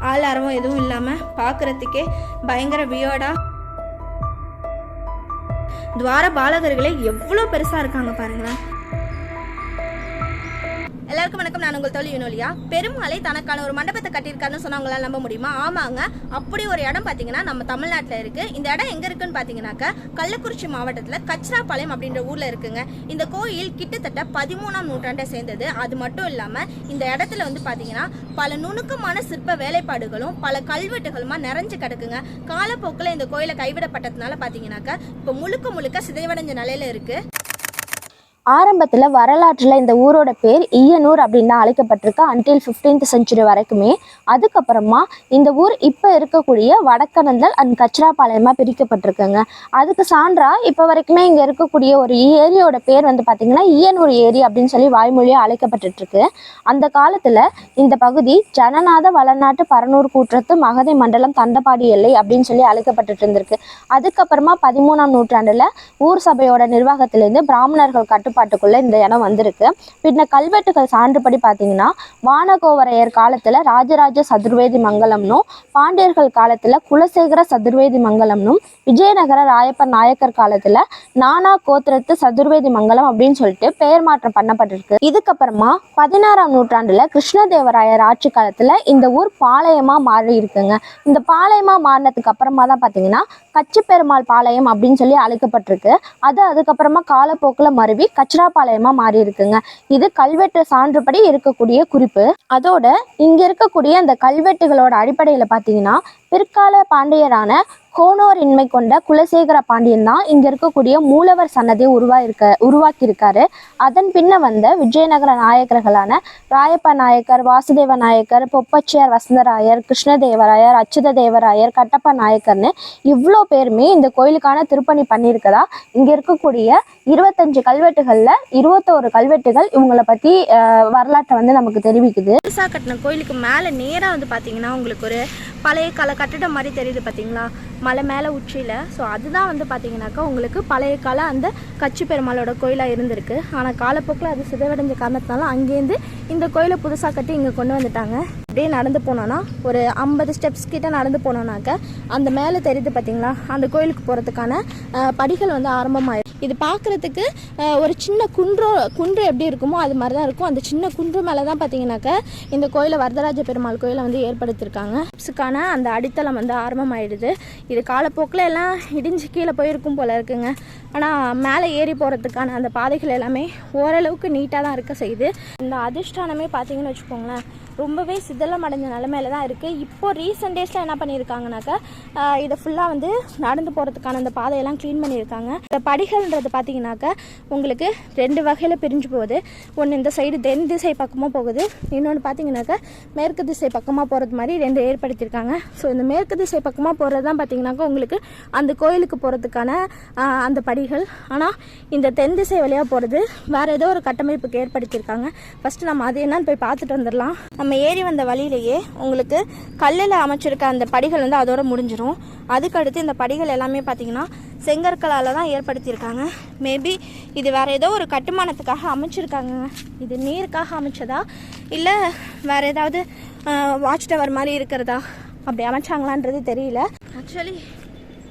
ஆளாரவும் எதுவும் இல்லாமல் பார்க்குறதுக்கே பயங்கர வியோடா. துவார பாலகர்களே எவ்வளோ பெருசாக இருக்காங்க பாருங்களேன். எல்லாருக்கும் வணக்கம். நான் உங்கள் தொழில் யூனோலியா பெருமாளை தனக்கான ஒரு மண்டபத்தை கட்டியிருக்காருன்னு சொன்னவங்களால நம்ப முடியுமா? ஆமாங்க. அப்படி ஒரு இடம் பார்த்தீங்கன்னா நம்ம தமிழ்நாட்டில் இருக்கு. இந்த இடம் எங்க இருக்குன்னு பார்த்தீங்கன்னாக்க கள்ளக்குறிச்சி மாவட்டத்தில் கச்சராப்பாளையம் அப்படின்ற ஊர்ல இருக்குங்க. இந்த கோயில் கிட்டத்தட்ட பதிமூணாம் நூற்றாண்டை சேர்ந்தது. அது மட்டும் இல்லாம இந்த இடத்துல வந்து பார்த்தீங்கன்னா பல நுணுக்கமான சிற்ப வேலைப்பாடுகளும் பல கல்வெட்டுகளுமா நிறைஞ்சு கிடக்குங்க. காலப்போக்கில் இந்த கோயிலை கைவிடப்பட்டதுனால பார்த்தீங்கன்னாக்க இப்போ முழுக்க முழுக்க சிதைவடைஞ்ச நிலையில இருக்கு. ஆரம்பத்தில் வரலாற்றில் இந்த ஊரோட பேர் ஈயனூர் அப்படின்னு தான் அழைக்கப்பட்டிருக்கு அன்டில் ஃபிஃப்டீன்த் செஞ்சுரி வரைக்குமே. அதுக்கப்புறமா இந்த ஊர் இப்போ இருக்கக்கூடிய வடக்கனந்தல் அண்ட் கச்சராபாளையமாக பிரிக்கப்பட்டிருக்குங்க. அதுக்கு சான்றா இப்போ வரைக்குமே இங்கே இருக்கக்கூடிய ஒரு ஏரியோட பேர் வந்து பார்த்திங்கன்னா ஈயனூர் ஏரி அப்படின்னு சொல்லி வாய்மொழியாக அழைக்கப்பட்டுருக்கு. அந்த காலத்தில் இந்த பகுதி ஜனநாத வளநாட்டு பரனூர் கூற்றத்து மகதை மண்டலம் தண்டபாடி எல்லை அப்படின்னு சொல்லி அழைக்கப்பட்டுட்டு இருந்திருக்கு அதுக்கப்புறமா பதிமூணாம் நூற்றாண்டில் ஊர் சபையோட நிர்வாகத்திலேருந்து பிராமணர்கள் கட்டுப்பாட்டுக்குள்ள இந்த இடம் வந்திருக்கு. பின்ன கல்வெட்டுகள் சான்றுபடி பார்த்தீங்கன்னா வானகோவரையர் காலத்தில் ராஜராஜ சதுர்வேதி மங்கலம்னும் பாண்டியர்கள் காலத்தில் குலசேகர சதுர்வேதி மங்கலம்னும் விஜயநகர ராயப்ப நாயக்கர் காலத்தில் நானா கோத்திரத்து சதுர்வேதி மங்கலம் அப்படின்னு சொல்லிட்டு பெயர் மாற்றம் பண்ணப்பட்டிருக்கு. இதுக்கப்புறமா பதினாறாம் நூற்றாண்டுல கிருஷ்ணதேவராயர் ஆட்சி காலத்துல இந்த ஊர் பாளையமா மாறி இருக்குங்க. இந்த பாளையமா மாறினதுக்கு அப்புறமா தான் பாத்தீங்கன்னா கச்சி பெருமாள் பாளையம் அப்படின்னு சொல்லி அழைக்கப்பட்டிருக்கு. அது அதுக்கப்புறமா காலப்போக்கில் மருவி கச்சிராபாளையமா மாறி இருக்குங்க இது கல்வெட்டு சான்றுபடி இருக்கக்கூடிய குறிப்பு. அதோட இங்க இருக்கக்கூடிய அந்த கல்வெட்டுகளோட அடிப்படையில பாத்தீங்கன்னா பிற்கால பாண்டியரான கோனோரின்மை கொண்ட குலசேகர பாண்டியன் தான் இங்கே இருக்கக்கூடிய மூலவர் சன்னதியை உருவாயிருக்க உருவாக்கியிருக்காரு. அதன் பின்ன வந்த விஜயநகர நாயக்கர்களான ராயப்ப நாயக்கர் வாசுதேவ நாயக்கர் பொப்பச்சியார் வசந்தராயர் கிருஷ்ணதேவராயர் அச்சுத தேவராயர் கட்டப்ப நாயக்கர்னு இவ்வளோ பேருமே இந்த கோயிலுக்கான திருப்பணி பண்ணியிருக்கதா? இங்கே இருக்கக்கூடிய இருபத்தஞ்சு கல்வெட்டுகளில் இருபத்தோரு கல்வெட்டுகள் இவங்களை பற்றி வரலாற்றை வந்து நமக்கு தெரிவிக்குது. புதுசாக கட்டின கோயிலுக்கு மேலே நேராக வந்து பார்த்தீங்கன்னா உங்களுக்கு ஒரு பழைய கால கட்டிடம் மாதிரி தெரியுது பார்த்தீங்களா மலை மேலே உச்சியில். ஸோ அதுதான் வந்து பார்த்தீங்கன்னாக்கா உங்களுக்கு பழைய கால அந்த கச்சி பெருமாளோட கோயிலாக இருந்திருக்கு. ஆனால் காலப்போக்கில் அது சிதைவடைஞ்ச காரணத்தினால அங்கேருந்து இந்த கோயிலை புதுசாக கட்டி இங்கே கொண்டு வந்துட்டாங்க. அப்படியே நடந்து போனோன்னா ஒரு ஐம்பது ஸ்டெப்ஸ் கிட்ட நடந்து போனோன்னாக்க அந்த மேலே தெரியுது பார்த்தீங்களா அந்த கோயிலுக்கு போகிறதுக்கான படிகள் வந்து ஆரம்பமாயிருக்கு இது பார்க்குறதுக்கு ஒரு சின்ன குன்றோ குன்று எப்படி இருக்குமோ அது மாதிரி தான் இருக்கும். அந்த சின்ன குன்று மேலே தான் பார்த்தீங்கன்னாக்க இந்த கோயிலை வரதராஜ பெருமாள் கோயிலை வந்து ஏற்படுத்தியிருக்காங்க. ஸ்டெப்ஸுக்கான அந்த அடித்தளம் வந்து ஆரம்பமாயிடுது. இது காலப்போக்கில் எல்லாம் இடிஞ்சு கீழே போயிருக்கும் போல இருக்குங்க. ஆனால் மேலே ஏறி போகிறதுக்கான அந்த பாதைகள் எல்லாமே ஓரளவுக்கு நீட்டாக தான் இருக்க செய்யுது. இந்த அதிர்ஷ்டானமே பார்த்தீங்கன்னு வச்சுக்கோங்களேன். ரொம்பவே சிதலம் அடைஞ்ச நிலமையில தான் இருக்குது இப்போ ரீசெண்ட் டேஸில் என்ன பண்ணியிருக்காங்கனாக்கா இதை ஃபுல்லாக வந்து நடந்து போகிறதுக்கான அந்த பாதையெல்லாம் க்ளீன் பண்ணியிருக்காங்க. இந்த படிகள்ன்றது பார்த்தீங்கன்னாக்கா உங்களுக்கு ரெண்டு வகையில் பிரிஞ்சு போகுது. ஒன்று இந்த சைடு தென் திசை பக்கமாக போகுது. இன்னொன்று பார்த்தீங்கன்னாக்கா மேற்கு திசை பக்கமாக போகிறது மாதிரி ரெண்டு ஏற்படுத்தியிருக்காங்க. ஸோ இந்த மேற்கு திசை பக்கமாக போகிறது தான் பார்த்தீங்கன்னாக்கா உங்களுக்கு அந்த கோயிலுக்கு போகிறதுக்கான அந்த படிகள். ஆனால் இந்த தென் திசை வழியாக போகிறது வேறு ஏதோ ஒரு கட்டமைப்புக்கு ஏற்படுத்தியிருக்காங்க. ஃபஸ்ட்டு நம்ம அது என்னன்னு போய் பார்த்துட்டு வந்துடலாம். நம்ம நம்ம ஏறி வந்த வழியிலேயே உங்களுக்கு கல்லில் அமைச்சிருக்க அந்த படிகள் வந்து அதோட முடிஞ்சிடும் அதுக்கடுத்து இந்த படிகள் எல்லாமே பார்த்தீங்கன்னா செங்கற்களால் தான் ஏற்படுத்தியிருக்காங்க. மேபி இது வேறு ஏதோ ஒரு கட்டுமானத்துக்காக அமைச்சிருக்காங்க. இது நீருக்காக அமைச்சதா? இல்லை வேறு ஏதாவது வாட்ச் டவர் மாதிரி இருக்கிறதா? அப்படி அமைச்சாங்களான்றது தெரியல. ஆக்சுவலி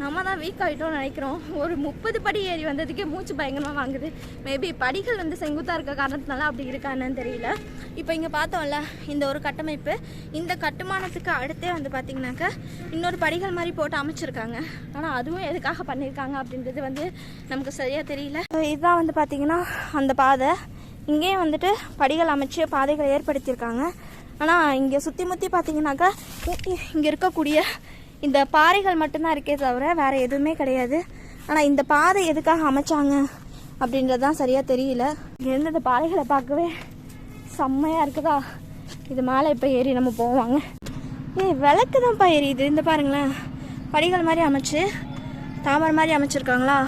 நம்ம தான் வீக் ஆகிட்டோம்னு நினைக்கிறோம். ஒரு முப்பது படி ஏறி வந்ததுக்கே மூச்சு பயங்கரமாக வாங்குது. மேபி படிகள் வந்து செங்குத்தாக இருக்க காரணத்தினால அப்படி இருக்கா என்னன்னு தெரியல. இப்போ இங்கே பார்த்தோம்ல இந்த ஒரு கட்டமைப்பு. இந்த கட்டுமானத்துக்கு அடுத்தே வந்து பார்த்திங்கனாக்கா இன்னொரு படிகள் மாதிரி போட்டு அமைச்சிருக்காங்க. ஆனால் அதுவும் எதுக்காக பண்ணியிருக்காங்க அப்படின்றது வந்து நமக்கு சரியாக தெரியல. இதுதான் வந்து பார்த்திங்கன்னா அந்த பாதை. இங்கேயும் வந்துட்டு படிகள் அமைச்சு பாதைகளை ஏற்படுத்தியிருக்காங்க. ஆனால் இங்கே சுற்றி முற்றி பார்த்தீங்கன்னாக்கா இங்கே இருக்கக்கூடிய இந்த பாறைகள் மட்டும்தான் இருக்கே தவிர வேறு எதுவுமே கிடையாது. ஆனால் இந்த பாதை எதுக்காக அமைச்சாங்க அப்படின்றது தான் சரியாக தெரியல இங்கேருந்து இந்த பாறைகளை பார்க்கவே செம்மையாக இருக்குதா? இது மேலே இப்போ ஏறி நம்ம போவாங்க. ஏய் விளக்கு தான்ப்பா எரியுது. இந்த பாருங்களேன். படிகள் மாதிரி அமைச்சு தாமரை மாதிரி அமைச்சிருக்காங்களா?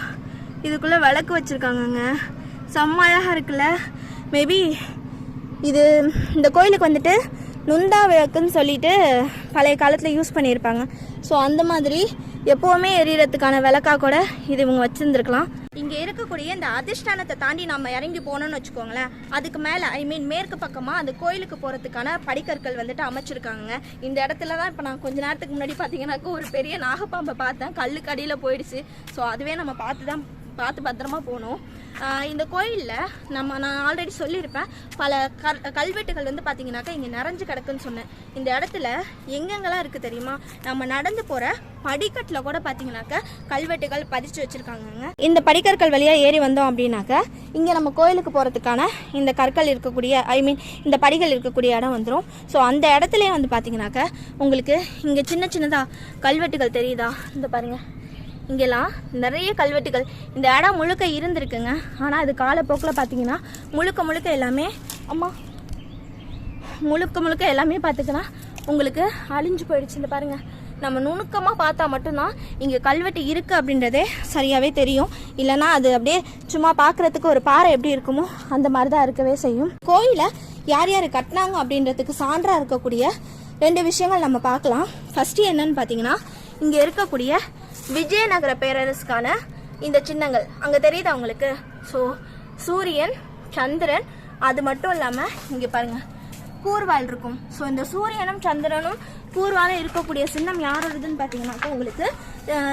இதுக்குள்ளே விளக்கு வச்சுருக்காங்கங்க. செம்ம அழகாக இருக்குல்ல. மேபி இது இந்த கோயிலுக்கு வந்துட்டு நுந்தா விளக்குன்னு சொல்லிட்டு பழைய காலத்தில் யூஸ் பண்ணியிருப்பாங்க. ஸோ அந்த மாதிரி எப்போவுமே எரியறதுக்கான விளக்கா கூட இது இவங்க வச்சுருந்துருக்கலாம். இங்கே இருக்கக்கூடிய இந்த அதிஷ்டானத்தை தாண்டி நம்ம இறங்கி போனோம்னு வச்சுக்கோங்களேன். அதுக்கு மேலே ஐ மீன் மேற்கு பக்கமாக அந்த கோயிலுக்கு போகிறதுக்கான படிக்கற்கள் வந்துட்டு அமைச்சிருக்காங்க இந்த இடத்துல தான் இப்போ நான் கொஞ்ச நேரத்துக்கு முன்னாடி பார்த்தீங்கன்னாக்கா ஒரு பெரிய நாகப்பாம்பை பார்த்தேன். கல்லுக்கு அடியில் போயிடுச்சு. ஸோ அதுவே நம்ம பார்த்து தான் பார்த்து பத்திரமா போகணும். இந்த கோயிலில் நம்ம நான் ஆல்ரெடி சொல்லியிருப்பேன். பல கல் கல்வெட்டுகள் வந்து பார்த்தீங்கன்னாக்கா இங்கே நிறைஞ்சு கிடக்குன்னு சொன்னேன். இந்த இடத்துல எங்கெங்கெல்லாம் இருக்குது தெரியுமா? நம்ம நடந்து போகிற படிக்கட்டில் கூட பார்த்தீங்கன்னாக்கா கல்வெட்டுகள் பதிச்சு வச்சுருக்காங்கங்க. இந்த படிக்கற்கள் வழியாக ஏறி வந்தோம் அப்படின்னாக்கா இங்கே நம்ம கோயிலுக்கு போகிறதுக்கான இந்த கற்கள் இருக்கக்கூடிய ஐ மீன் இந்த படிகள் இருக்கக்கூடிய இடம் வந்துடும் ஸோ அந்த இடத்துலையே வந்து பார்த்தீங்கன்னாக்கா உங்களுக்கு இங்கே சின்ன சின்னதாக கல்வெட்டுகள் தெரியுதா? இந்த பாருங்கள் இங்கெல்லாம் நிறைய கல்வெட்டுகள். இந்த இடம் முழுக்க இருந்திருக்குங்க. ஆனால் அது காலப்போக்கில் பார்த்தீங்கன்னா முழுக்க முழுக்க எல்லாமே அம்மா முழுக்க முழுக்க எல்லாமே பார்த்துக்கலாம் உங்களுக்கு அழிஞ்சு போயிடுச்சு இந்த பாருங்க. நம்ம நுணுக்கமாக பார்த்தா மட்டும்தான் இங்கே கல்வெட்டு இருக்குது அப்படின்றதே சரியாகவே தெரியும். இல்லைன்னா அது அப்படியே சும்மா பார்க்குறதுக்கு ஒரு பாறை எப்படி இருக்குமோ அந்த மாதிரி தான் இருக்கவே செய்யும். கோயிலை யார் யார் கட்டினாங்க அப்படின்றதுக்கு சான்றாக இருக்கக்கூடிய ரெண்டு விஷயங்கள் நம்ம பார்க்கலாம். ஃபஸ்ட்டு என்னன்னு பார்த்தீங்கன்னா இங்கே இருக்கக்கூடிய விஜயநகர பேரரசுக்கான இந்த சின்னங்கள். அங்கே தெரியுதா உங்களுக்கு? ஸோ சூரியன் சந்திரன் அது மட்டும் இல்லாமல் இங்கே பாருங்கள் கூர்வால் இருக்கும். ஸோ இந்த சூரியனும் சந்திரனும் கூர்வாலும் இருக்கக்கூடிய சின்னம் யாரோடதுன்னு பார்த்தீங்கன்னாக்கா உங்களுக்கு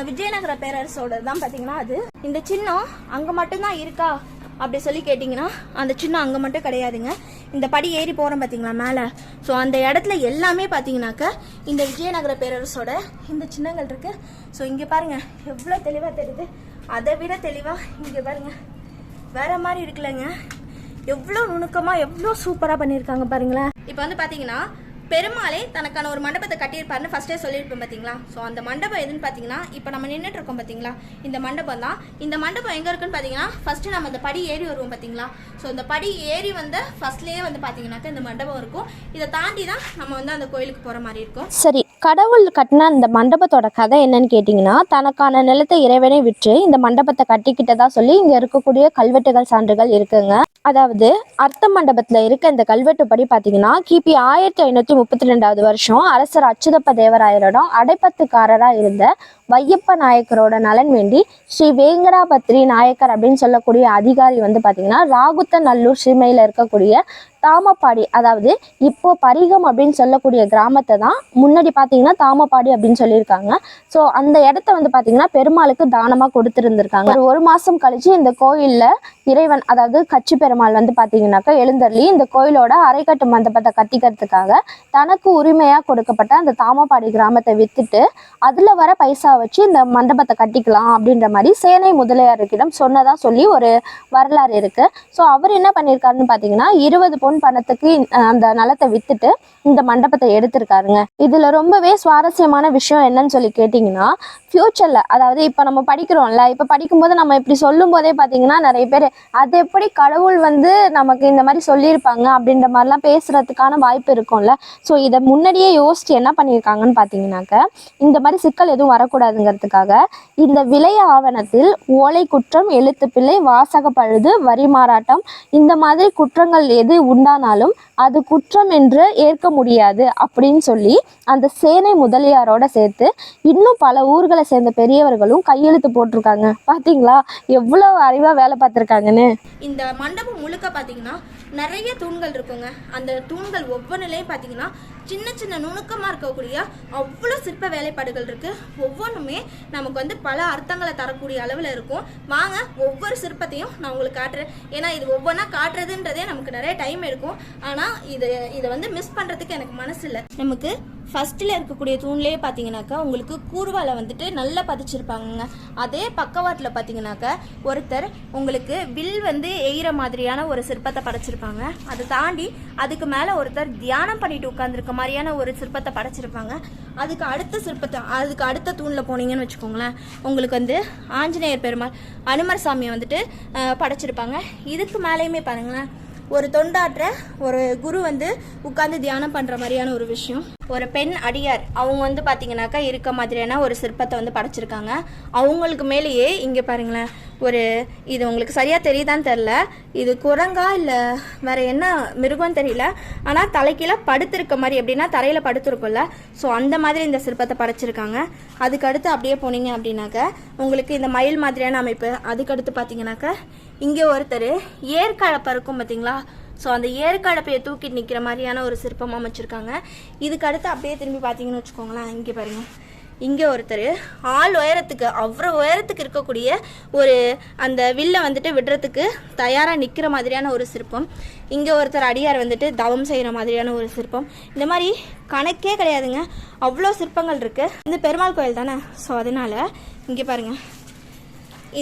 விஜயநகர பேரரசோட தான் பார்த்தீங்கன்னா அது. இந்த சின்னம் அங்கே மட்டும்தான் இருக்கா? அப்படி சொல்லி கேட்டிங்கன்னா அந்த சின்னம் அங்கே மட்டும் கிடையாதுங்க. இந்த படி ஏறி போகிறோம் பார்த்தீங்களா மேலே? ஸோ அந்த இடத்துல எல்லாமே பார்த்தீங்கன்னாக்கா இந்த விஜயநகர பேரரசோட இந்த சின்னங்கள் இருக்கு. ஸோ இங்கே பாருங்க எவ்வளோ தெளிவாக தெரியுது. அதை விட தெளிவாக இங்கே பாருங்க. வேற மாதிரி இருக்குல்லங்க. எவ்வளோ நுணுக்கமாக எவ்வளோ சூப்பராக பண்ணியிருக்காங்க பாருங்களேன். இப்போ வந்து பார்த்தீங்கன்னா பெருமாளே தனக்கான ஒரு மண்டபத்தை கட்டியிருப்பாருன்னு ஃபஸ்ட்டே சொல்லியிருப்பேன் பார்த்தீங்களா ஸோ அந்த மண்டபம் எதுன்னு பார்த்தீங்கன்னா இப்போ நம்ம நின்றுட்டு இருக்கோம் பார்த்தீங்களா இந்த மண்டபம் தான். இந்த மண்டபம் எங்கே இருக்குன்னு பார்த்தீங்கன்னா ஃபஸ்ட்டு நம்ம அந்த படி ஏறி வருவோம் பார்த்தீங்களா ஸோ இந்த படி ஏறி வந்த ஃபஸ்ட்லேயே வந்து பார்த்தீங்கன்னாக்கா இந்த மண்டபம் இருக்கும். இதை தாண்டி தான் நம்ம வந்து அந்த கோயிலுக்கு போகிற மாதிரி இருக்கும். சரி கடவுள் கட்டின இந்த மண்டபத்தோட கதை என்னன்னு கேட்டிங்கன்னா தனக்கான நிலத்தை இறைவனை விற்று இந்த மண்டபத்தை கட்டிக்கிட்டதா சொல்லி இங்கே இருக்கக்கூடிய கல்வெட்டுகள் சான்றுகள் இருக்குங்க. அதாவது அர்த்த மண்டபத்தில் இருக்க இந்த கல்வெட்டுப்படி பார்த்தீங்கன்னா கிபி ஆயிரத்தி ஐநூற்றி முப்பத்தி ரெண்டாவது வருஷம். அரசர் அச்சுதப்ப தேவராயரிடம் அடைப்பத்துக்காரராக இருந்த வையப்ப நாயக்கரோட நலன் வேண்டி ஸ்ரீ வேங்கடாபத்ரி நாயக்கர் அப்படின்னு சொல்லக்கூடிய அதிகாரி வந்து பாத்தீங்கன்னா ராகுத்த நல்லூர் சீமையில இருக்கக்கூடிய தாமப்பாடி அதாவது இப்போ பரிகம் அப்படின்னு சொல்லக்கூடிய கிராமத்தை தான் முன்னாடி பார்த்தீங்கன்னா தாமப்பாடி அப்படின்னு சொல்லியிருக்காங்க. ஸோ அந்த இடத்த வந்து பார்த்தீங்கன்னா பெருமாளுக்கு தானமாக கொடுத்துருந்துருக்காங்க. ஒரு ஒரு மாதம் கழிச்சு இந்த கோயிலில் இறைவன் அதாவது கச்சி பெருமாள் வந்து பார்த்தீங்கன்னாக்கா எழுந்தருளி இந்த கோயிலோட அரைக்கட்டு மண்டபத்தை கட்டிக்கிறதுக்காக தனக்கு உரிமையாக கொடுக்கப்பட்ட அந்த தாமப்பாடி கிராமத்தை வித்துட்டு அதில் வர பைசா வச்சு இந்த மண்டபத்தை கட்டிக்கலாம் அப்படின்ற மாதிரி சேனை முதலியாருக்கிடம் சொன்னதா சொல்லி ஒரு வரலாறு இருக்கு. ஸோ அவர் என்ன பண்ணியிருக்காருன்னு பார்த்தீங்கன்னா இருபது பொன் பணத்துக்கு அந்த நிலத்தை வித்துட்டு இந்த மண்டபத்தை எடுத்திருக்காருங்க. இதுல ரொம்பவே சுவாரஸ்யமான விஷயம் என்னன்னு சொல்லி கேட்டிங்கன்னா ஃப்யூச்சரில் அதாவது இப்போ நம்ம படிக்கிறோம்ல இப்போ படிக்கும்போது நம்ம இப்படி சொல்லும் போதே பார்த்தீங்கன்னா நிறைய பேர் அது எப்படி கடவுள் வந்து நமக்கு இந்த மாதிரி சொல்லியிருப்பாங்க? அப்படின்ற மாதிரிலாம் பேசுறதுக்கான வாய்ப்பு இருக்கும்ல. ஸோ இதை முன்னாடியே யோசிச்சு என்ன பண்ணியிருக்காங்கன்னு பார்த்தீங்கன்னாக்க இந்த மாதிரி சிக்கல் எதுவும் வரக்கூடாது. கூடாதுங்கிறதுக்காக இந்த விலை ஆவணத்தில் ஓலை குற்றம் எழுத்துப்பிள்ளை வாசக பழுது வரி மாறாட்டம் இந்த மாதிரி குற்றங்கள் எது உண்டானாலும் அது குற்றம் என்று ஏற்க முடியாது அப்படின்னு சொல்லி அந்த சேனை முதலியாரோட சேர்த்து இன்னும் பல ஊர்களை சேர்ந்த பெரியவர்களும் கையெழுத்து போட்டிருக்காங்க. பாத்தீங்களா? எவ்வளவு அறிவா வேலை பார்த்துருக்காங்கன்னு. இந்த மண்டபம் முழுக்க பார்த்தீங்கன்னா நிறைய தூண்கள் இருக்குங்க. அந்த தூண்கள் ஒவ்வொன்றுலையும் பார்த்தீங்கன்னா சின்ன சின்ன நுணுக்கமாக இருக்கக்கூடிய அவ்வளோ சிற்ப வேலைப்பாடுகள் இருக்குது ஒவ்வொன்றுமே நமக்கு வந்து பல அர்த்தங்களை தரக்கூடிய அளவில் இருக்கும். வாங்க ஒவ்வொரு சிற்பத்தையும் நான் உங்களுக்கு காட்டுறேன். ஏன்னா இது ஒவ்வொன்றா காட்டுறதுன்றதே நமக்கு நிறைய டைம் எடுக்கும். ஆனால் இது இதை வந்து மிஸ் பண்ணுறதுக்கு எனக்கு மனசு இல்லை நமக்கு ஃபஸ்ட்டில் இருக்கக்கூடிய தூண்லேயே பார்த்தீங்கன்னாக்கா உங்களுக்கு கூர்வாலை வந்துட்டு நல்லா பதிச்சிருப்பாங்கங்க. அதே பக்கவாட்டில் பார்த்தீங்கன்னாக்கா ஒருத்தர் உங்களுக்கு வில் வந்து எய்கிற மாதிரியான ஒரு சிற்பத்தை படைச்சிருப்பாங்க. அதை தாண்டி அதுக்கு மேலே ஒருத்தர் தியானம் பண்ணிட்டு உட்காந்துருக்க மாதிரியான ஒரு சிற்பத்தை படைச்சிருப்பாங்க. அதுக்கு அடுத்த சிற்பத்தை அதுக்கு அடுத்த தூணில் போனீங்கன்னு வச்சுக்கோங்களேன் உங்களுக்கு வந்து ஆஞ்சநேயர் பெருமாள் அனுமர் சாமியை வந்துட்டு படைச்சிருப்பாங்க. இதுக்கு மேலேயுமே பாருங்களேன் ஒரு தொண்டாற்ற ஒரு குரு வந்து உட்காந்து தியானம் பண்ணுற மாதிரியான ஒரு விஷயம். ஒரு பெண் அடியார் அவங்க வந்து பார்த்தீங்கன்னாக்கா இருக்க மாதிரியான ஒரு சிற்பத்தை வந்து படைச்சிருக்காங்க. அவங்களுக்கு மேலேயே இங்கே பாருங்களேன் ஒரு இது உங்களுக்கு சரியாக தெரியுதான்னு தெரில இது குரங்கா இல்லை வேறு என்ன மிருகம் தெரியல. ஆனால் தலைக்கீழே படுத்திருக்க மாதிரி எப்படின்னா தரையில் படுத்திருக்கும்ல. ஸோ அந்த மாதிரி இந்த சிற்பத்தை படைச்சிருக்காங்க. அதுக்கடுத்து அப்படியே போனீங்க அப்படின்னாக்க உங்களுக்கு இந்த மயில் மாதிரியான அமைப்பு. அதுக்கடுத்து பார்த்தீங்கன்னாக்க இங்கே ஒருத்தர் ஏற்கலப்பை பறக்கும் பார்த்தீங்களா ஸோ அந்த ஏற்காடப்பையை தூக்கிட்டு நிற்கிற மாதிரியான ஒரு சிற்பம் அமைச்சிருக்காங்க. இதுக்கு அடுத்து அப்படியே திரும்பி பார்த்தீங்கன்னு வச்சுக்கோங்களேன் இங்கே பாருங்க. இங்கே ஒருத்தர் ஆள் உயரத்துக்கு அவ்வளோ உயரத்துக்கு இருக்கக்கூடிய ஒரு அந்த வில்லை வந்துட்டு விடுறதுக்கு தயாராக நிற்கிற மாதிரியான ஒரு சிற்பம். இங்கே ஒருத்தர் அடியார் வந்துட்டு தவம் செய்கிற மாதிரியான ஒரு சிற்பம். இந்த மாதிரி கணக்கே கிடையாதுங்க. அவ்வளோ சிற்பங்கள் இருக்குது இந்த பெருமாள் கோயில் தானே? ஸோ அதனால் இங்கே பாருங்கள்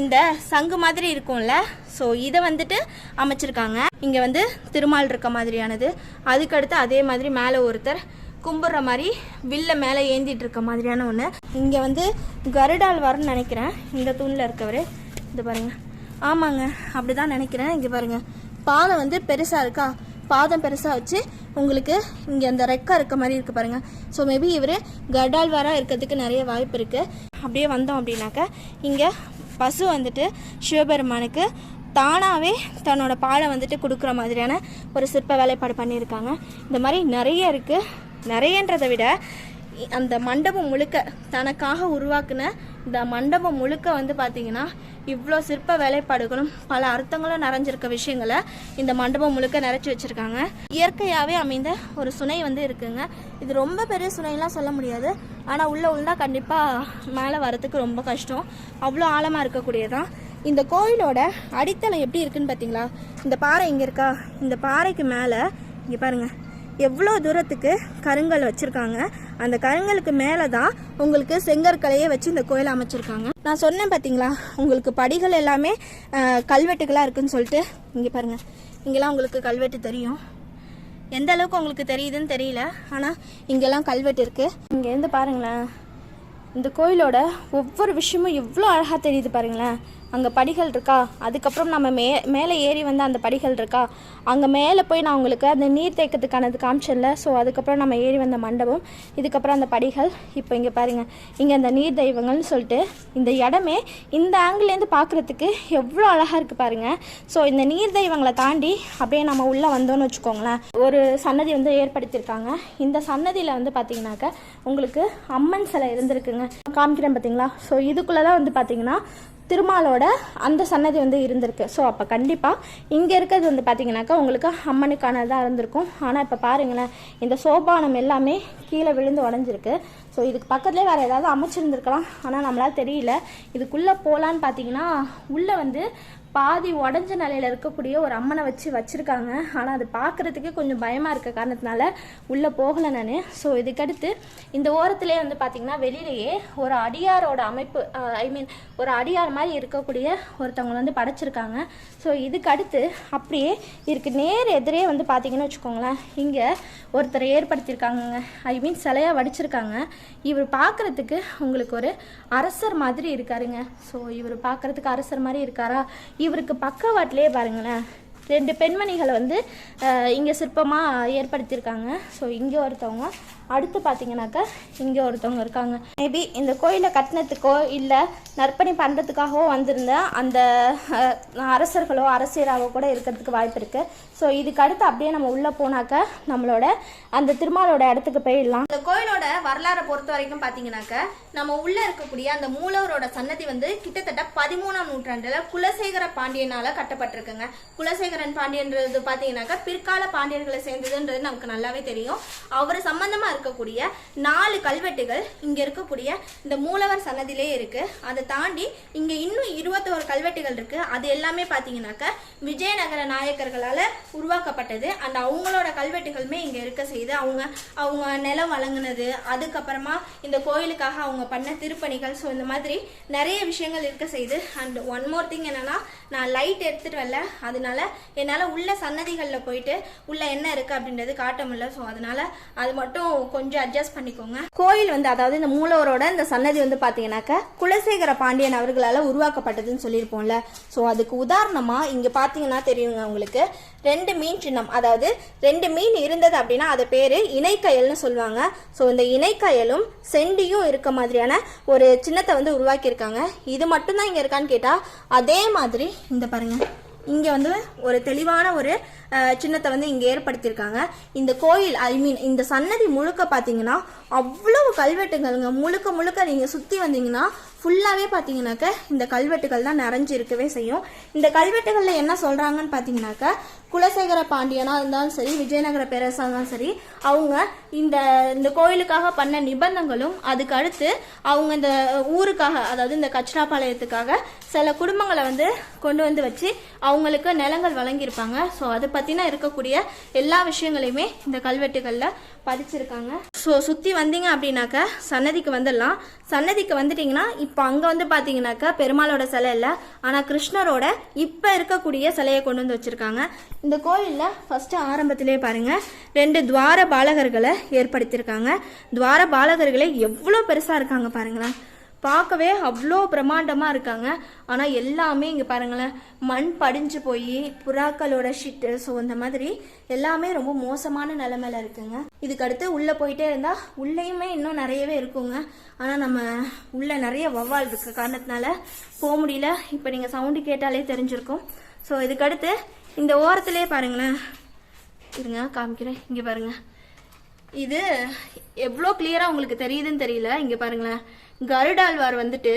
இந்த சங்கு மாதிரி இருக்கும்ல ஸோ இதை வந்துட்டு அமைச்சிருக்காங்க. இங்கே வந்து திருமால் இருக்க மாதிரியானது. அதுக்கடுத்து அதே மாதிரி மேலே ஒருத்தர் கும்பிட்ற மாதிரி வில்ல மேலே ஏந்திட்டு இருக்க மாதிரியான ஒன்று இங்கே வந்து கருடால் வரன்னு நினைக்கிறேன். இந்த தூணில் இருக்கவர். இது பாருங்க. ஆமாங்க அப்படி தான் நினைக்கிறேன். இங்கே பாருங்க. பாதம் வந்து பெருசாக இருக்கா? பாதம் பெருசாக வச்சு உங்களுக்கு இங்கே அந்த ரெக்கா இருக்க மாதிரி இருக்குது பாருங்கள் ஸோ மேபி இவர் கடால்வாராக இருக்கிறதுக்கு நிறைய வாய்ப்பு இருக்குது அப்படியே வந்தோம் அப்படின்னாக்க இங்கே பசு வந்துட்டு சிவபெருமானுக்கு தானாகவே தன்னோட பாலை வந்துட்டு கொடுக்குற மாதிரியான ஒரு சிற்ப வேலைப்பாடு பண்ணியிருக்காங்க. இந்த மாதிரி நிறைய இருக்குது நிறையன்றதை விட அந்த மண்டபம் முழுக்க தனக்காக உருவாக்குன இந்த மண்டபம் முழுக்க வந்து பார்த்தீங்கன்னா இவ்வளோ சிற்ப வேலைப்பாடுகளும் பல அர்த்தங்களும் நிறைஞ்சிருக்க விஷயங்களை இந்த மண்டபம் முழுக்க நிறைச்சி வச்சுருக்காங்க. இயற்கையாகவே அமைந்த ஒரு சுனை வந்து இருக்குங்க. இது ரொம்ப பெரிய சுனைலாம் சொல்ல முடியாது. ஆனால் உள்ளே உள்ளா கண்டிப்பாக மேலே வரத்துக்கு ரொம்ப கஷ்டம். அவ்வளோ ஆழமாக இருக்கக்கூடியதான் இந்த கோயிலோட அடித்தளம் எப்படி இருக்குன்னு பார்த்தீங்களா இந்த பாறை இங்கே இருக்கா? இந்த பாறைக்கு மேலே இங்கே பாருங்கள் எவ்வளோ தூரத்துக்கு கருங்கல் வச்சுருக்காங்க. அந்த கருங்கலுக்கு மேலே தான் உங்களுக்கு செங்கற்களையே வச்சு இந்த கோயில் அமைச்சிருக்காங்க. நான் சொன்னேன் பார்த்தீங்களா உங்களுக்கு படிகள் எல்லாமே கல்வெட்டுகளாக இருக்குன்னு சொல்லிட்டு இங்கே பாருங்கள் இங்கெல்லாம் உங்களுக்கு கல்வெட்டு தெரியும். எந்த அளவுக்கு உங்களுக்கு தெரியுதுன்னு தெரியல ஆனால் இங்கெல்லாம் கல்வெட்டு இருக்குது இங்கேருந்து பாருங்களேன் இந்த கோயிலோட ஒவ்வொரு விஷயமும் எவ்வளோ அழகாக தெரியுது பாருங்களேன். அங்கே படிகள் இருக்கா? அதுக்கப்புறம் நம்ம மே மேலே ஏறி வந்து அந்த படிகள் இருக்கா? அங்கே மேலே போய் நான் உங்களுக்கு அந்த நீர் தேக்கத்துக்கானது காமிச்சேன்ல. ஸோ அதுக்கப்புறம் நம்ம ஏறி வந்த மண்டபம் இதுக்கப்புறம் அந்த படிகள். இப்போ இங்கே பாருங்கள் இங்கே அந்த நீர் தெய்வங்கள்னு சொல்லிட்டு இந்த இடமே இந்த ஆங்கிள்லேருந்து பார்க்குறதுக்கு எவ்வளோ அழகாக இருக்குது பாருங்கள் ஸோ இந்த நீர் தெய்வங்களை தாண்டி அப்படியே நம்ம உள்ளே வந்தோம்னு வச்சுக்கோங்களேன். ஒரு சன்னதி வந்து ஏற்படுத்தியிருக்காங்க. இந்த சன்னதியில் வந்து பார்த்தீங்கன்னாக்க உங்களுக்கு அம்மன் சிலை இருந்திருக்குங்க. காமிக்கிறேன் பார்த்தீங்களா ஸோ இதுக்குள்ளே தான் வந்து பார்த்தீங்கன்னா திருமாலோட அந்த சன்னதி வந்து இருந்திருக்கு. ஸோ அப்போ கண்டிப்பாக இங்கே இருக்கிறது வந்து பார்த்திங்கனாக்கா உங்களுக்கு அம்மனுக்கானதாக இருந்திருக்கும். ஆனால் இப்போ பாருங்களேன் இந்த சோபானம் எல்லாமே கீழே விழுந்து உடஞ்சிருக்கு. ஸோ இதுக்கு பக்கத்துலேயே வேறு ஏதாவது அமைச்சிருந்துருக்கலாம். ஆனால் நம்மளால் தெரியல. இதுக்குள்ளே போகலான்னு பார்த்தீங்கன்னா உள்ளே வந்து பாதி உடஞ்ச நிலையில் இருக்கக்கூடிய ஒரு அம்மனை வச்சு வச்சுருக்காங்க. ஆனால் அது பார்க்குறதுக்கே கொஞ்சம் பயமாக இருக்க காரணத்தினால உள்ளே போகலை நான். ஸோ இதுக்கடுத்து இந்த ஓரத்துலேயே வந்து பார்த்திங்கன்னா வெளியிலேயே ஒரு அடியாரோட அமைப்பு ஐ மீன் ஒரு அடியார் மாதிரி இருக்கக்கூடிய ஒருத்தவங்க வந்து படைச்சிருக்காங்க. ஸோ இதுக்கடுத்து அப்படியே இதுக்கு நேர் எதிரே வந்து பார்த்தீங்கன்னு வச்சுக்கோங்களேன். இங்கே ஒருத்தரை ஏற்படுத்தியிருக்காங்கங்க. ஐ மீன் சிலையாக வடிச்சிருக்காங்க. இவர் பார்க்குறதுக்கு உங்களுக்கு ஒரு அரசர் மாதிரி இருக்காருங்க. ஸோ இவர் பார்க்குறதுக்கு அரசர் மாதிரி இருக்காரா? இவருக்கு பக்கவாட்டிலே பாருங்களேன். ரெண்டு பெண்மணிகளை வந்து இங்கே சிற்பமாக ஏற்படுத்தியிருக்காங்க. ஸோ இங்கே ஒருத்தவங்க அடுத்து பார்த்தீங்கன்னாக்கா இங்கே ஒருத்தவங்க இருக்காங்க. மேபி இந்த கோயிலை கட்டினத்துக்கோ இல்லை நற்பணி பண்ணுறதுக்காகவோ வந்திருந்த அந்த அரசர்களோ அரசியராகவோ கூட இருக்கிறதுக்கு வாய்ப்பு இருக்குது ஸோ இதுக்கு அடுத்து அப்படியே நம்ம உள்ளே போனாக்க நம்மளோட அந்த திருமாலோட இடத்துக்கு போயிடலாம். இந்த கோயிலோட வரலாறை பொறுத்த வரைக்கும் பார்த்தீங்கன்னாக்க நம்ம உள்ளே இருக்கக்கூடிய அந்த மூலவரோட சன்னதி வந்து கிட்டத்தட்ட பதிமூணாம் நூற்றாண்டில் குலசேகர பாண்டியனால் கட்டப்பட்டிருக்குங்க. குலசேகரன் பாண்டியன்றது பார்த்தீங்கன்னாக்கா பிற்கால பாண்டியர்களை சேர்ந்ததுன்றது நமக்கு நல்லாவே தெரியும். அவர் சம்மந்தமாக இருக்கக்கூடிய நாலு கல்வெட்டுகள் இங்கே இருக்கக்கூடிய இந்த மூலவர் சன்னதியிலே இருக்குது அதை தாண்டி இங்கே இன்னும் இருபத்தோரு கல்வெட்டுகள் இருக்குது அது எல்லாமே பார்த்தீங்கன்னாக்கா விஜயநகர நாயக்கர்களால் உருவாக்கப்பட்டது. அண்ட் அவங்களோட கல்வெட்டுகளுமே இங்கே இருக்க செய்து அவங்க அவங்க நிலம் வழங்குனது. அதுக்கப்புறமா இந்த கோயிலுக்காக அவங்க பண்ண திருப்பணிகள். ஸோ இந்த மாதிரி நிறைய விஷயங்கள் இருக்க செய்து. அண்ட் ஒன் மோர் திங் என்னன்னா நான் லைட் எடுத்துகிட்டு வரல. அதனால என்னால் உள்ள சன்னதிகளில் போயிட்டு உள்ள என்ன இருக்குது அப்படின்றது காட்ட முடியல. ஸோ அதனால் அது மட்டும் கொஞ்சம் அட்ஜஸ்ட் பண்ணிக்கோங்க. கோயில் வந்து அதாவது இந்த மூலவரோட இந்த சன்னதி வந்து பார்த்தீங்கன்னாக்க குலசேகர பாண்டியன் அவர்களால் உருவாக்கப்பட்டதுன்னு சொல்லியிருப்போம்ல. ஸோ அதுக்கு உதாரணமாக இங்கே பார்த்தீங்கன்னா தெரியுங்க உங்களுக்கு. ரெண்டு மீன் சின்னம் அதாவது ரெண்டு மீன் இருந்தது அப்படின்னா அதை பேர் இணைக்கயல்னு சொல்லுவாங்க. ஸோ இந்த இணைக்கயலும் செண்டியும் இருக்க மாதிரியான ஒரு சின்னத்தை வந்து உருவாக்கியிருக்காங்க. இது மட்டும்தான் இங்கே இருக்கான்னு கேட்டால் அதே மாதிரி இந்த பாருங்க. இங்கே வந்து ஒரு தெளிவான ஒரு சின்னத்தை வந்து இங்கே ஏற்படுத்தியிருக்காங்க. இந்த கோயில் ஐ மீன் இந்த சன்னதி முழுக்க பார்த்தீங்கன்னா அவ்வளவு கல்வெட்டுகள்ங்க. முழுக்க முழுக்க நீங்கள் சுற்றி வந்தீங்கன்னா ஃபுல்லாகவே பார்த்தீங்கன்னாக்க இந்த கல்வெட்டுகள் தான் நிறைஞ்சு இருக்கவே செய்யும். இந்த கல்வெட்டுகளில் என்ன சொல்கிறாங்கன்னு பார்த்தீங்கன்னாக்க குலசேகர பாண்டியனாக இருந்தாலும் சரி விஜயநகர பேரரசாக இருந்தாலும் சரி அவங்க இந்த இந்த கோயிலுக்காக பண்ண நிபந்தங்களும் அதுக்கு அடுத்து அவங்க இந்த ஊருக்காக அதாவது இந்த கச்சிராபாளையத்துக்காக சில குடும்பங்களை வந்து கொண்டு வந்து வச்சு அவங்களுக்கு நிலங்கள் வழங்கியிருப்பாங்க. ஸோ அதை பற்றின இருக்கக்கூடிய எல்லா விஷயங்களையுமே இந்த கல்வெட்டுகளில் பதிச்சிருக்காங்க ஸோ சுற்றி வந்தீங்க அப்படின்னாக்க சன்னதிக்கு வந்துடலாம். சன்னதிக்கு வந்துட்டிங்கன்னா இப்போ அங்கே வந்து பார்த்தீங்கன்னாக்கா பெருமாளோட சிலை இல்லை. ஆனால் கிருஷ்ணரோட இப்போ இருக்கக்கூடிய சிலையை கொண்டு வந்து வச்சுருக்காங்க. இந்த கோயிலில் ஃபஸ்ட்டு ஆரம்பத்திலே பாருங்கள் ரெண்டு துவார பாலகர்களை ஏற்படுத்தியிருக்காங்க. துவார பாலகர்களே எவ்வளோ பெருசாக இருக்காங்க பாருங்களேன். பார்க்கவே அவ்வளோ பிரம்மாண்டமாக இருக்காங்க. ஆனால் எல்லாமே இங்கே பாருங்களேன் மண் படிஞ்சு போய் புறாக்களோட ஷிட்டு ஸோ இந்த மாதிரி எல்லாமே ரொம்ப மோசமான நிலமையில இருக்குங்க. இதுக்கு அடுத்து உள்ளே போயிட்டே இருந்தால் உள்ளேயுமே இன்னும் நிறையவே இருக்குங்க. ஆனால் நம்ம உள்ளே நிறைய வவ்வால் இருக்க காரணத்தினால போக முடியல. இப்போ நீங்கள் சவுண்டு கேட்டாலே தெரிஞ்சிருக்கும். ஸோ இதுக்கடுத்து இந்த ஓரத்துலேயே பாருங்களேன். இருங்க காமிக்கிறேன். இங்கே பாருங்கள் இது எவ்வளோ கிளியராக உங்களுக்கு தெரியுதுன்னு தெரியல. இங்கே பாருங்களேன். கருடாழ்வார் வந்துட்டு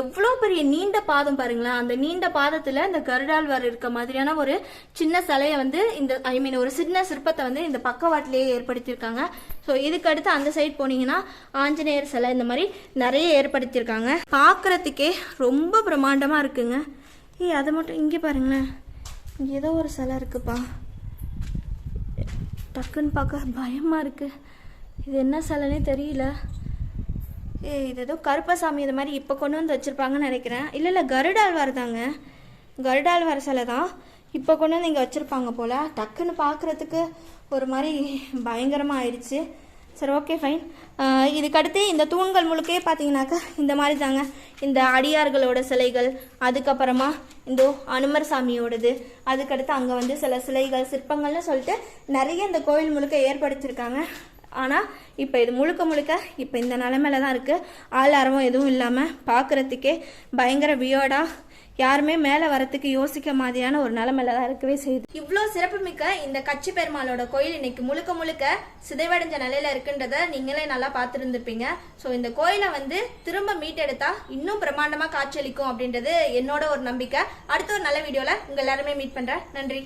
எவ்வளோ பெரிய நீண்ட பாதம் பாருங்களேன். அந்த நீண்ட பாதத்தில் இந்த கருடாழ்வார் இருக்க மாதிரியான ஒரு சின்ன சிலையை வந்து இந்த ஐ மீன் ஒரு சின்ன சிற்பத்தை வந்து இந்த பக்கவாட்டிலேயே ஏற்படுத்தியிருக்காங்க. ஸோ இதுக்கு அடுத்து அந்த சைடு போனீங்கன்னா ஆஞ்சநேயர் சிலை இந்த மாதிரி நிறைய ஏற்படுத்தியிருக்காங்க. பார்க்குறதுக்கே ரொம்ப பிரம்மாண்டமாக இருக்குங்க. ஏய் அதை மட்டும் இங்கே பாருங்களேன். இங்கே ஏதோ ஒரு சிலை இருக்குப்பா. டக்குன்னு பார்க்க பயமாக இருக்குது இது என்ன சிலைனே தெரியல. இது ஏதோ கருப்பசாமி இது மாதிரி இப்போ கொண்டு வந்து வச்சுருப்பாங்கன்னு நினைக்கிறேன். இல்லை இல்லை கருடாழ்வார் தாங்க கருடாழ்வார் சிலை தான் இப்போ கொண்டு வந்து இங்கே வச்சுருப்பாங்க போல். டக்குன்னு பார்க்குறதுக்கு ஒரு மாதிரி பயங்கரமாக ஆயிடுச்சு. சரி ஓகே ஃபைன் இதுக்கடுத்து இந்த தூண்கள் முழுக்கே பார்த்தீங்கன்னாக்கா இந்த மாதிரி தாங்க. இந்த அடியார்களோட சிலைகள் அதுக்கப்புறமா இந்த அனுமர் சாமியோடது அதுக்கடுத்து அங்கே வந்து சில சிலைகள் சிற்பங்கள்னு சொல்லிட்டு நிறைய இந்த கோயில் முழுக்க ஏற்படுத்தியிருக்காங்க. ஆனால் இப்போ இது முழுக்க முழுக்க இப்போ இந்த நிலமையில தான் இருக்குது ஆளாரமும் எதுவும் இல்லாமல் பார்க்குறதுக்கே பயங்கர வியோடாக யாருமே மேலே வரத்துக்கு யோசிக்க மாதிரியான ஒரு நிலமையில தான் இருக்கவே செய்யுது. இவ்வளோ சிறப்புமிக்க இந்த கட்சி பெருமாளோட கோயில் இன்னைக்கு முழுக்க முழுக்க சிதைவடைஞ்ச நிலையில இருக்குன்றத நீங்களே நல்லா பார்த்துருந்துருப்பீங்க. ஸோ இந்த கோயிலை வந்து திரும்ப மீட்டெடுத்தா இன்னும் பிரம்மாண்டமாக காட்சியளிக்கும் அப்படின்றது என்னோட ஒரு நம்பிக்கை. அடுத்த ஒரு நல்ல வீடியோவில் உங்கள் எல்லாருமே மீட் பண்ணுறேன் நன்றி.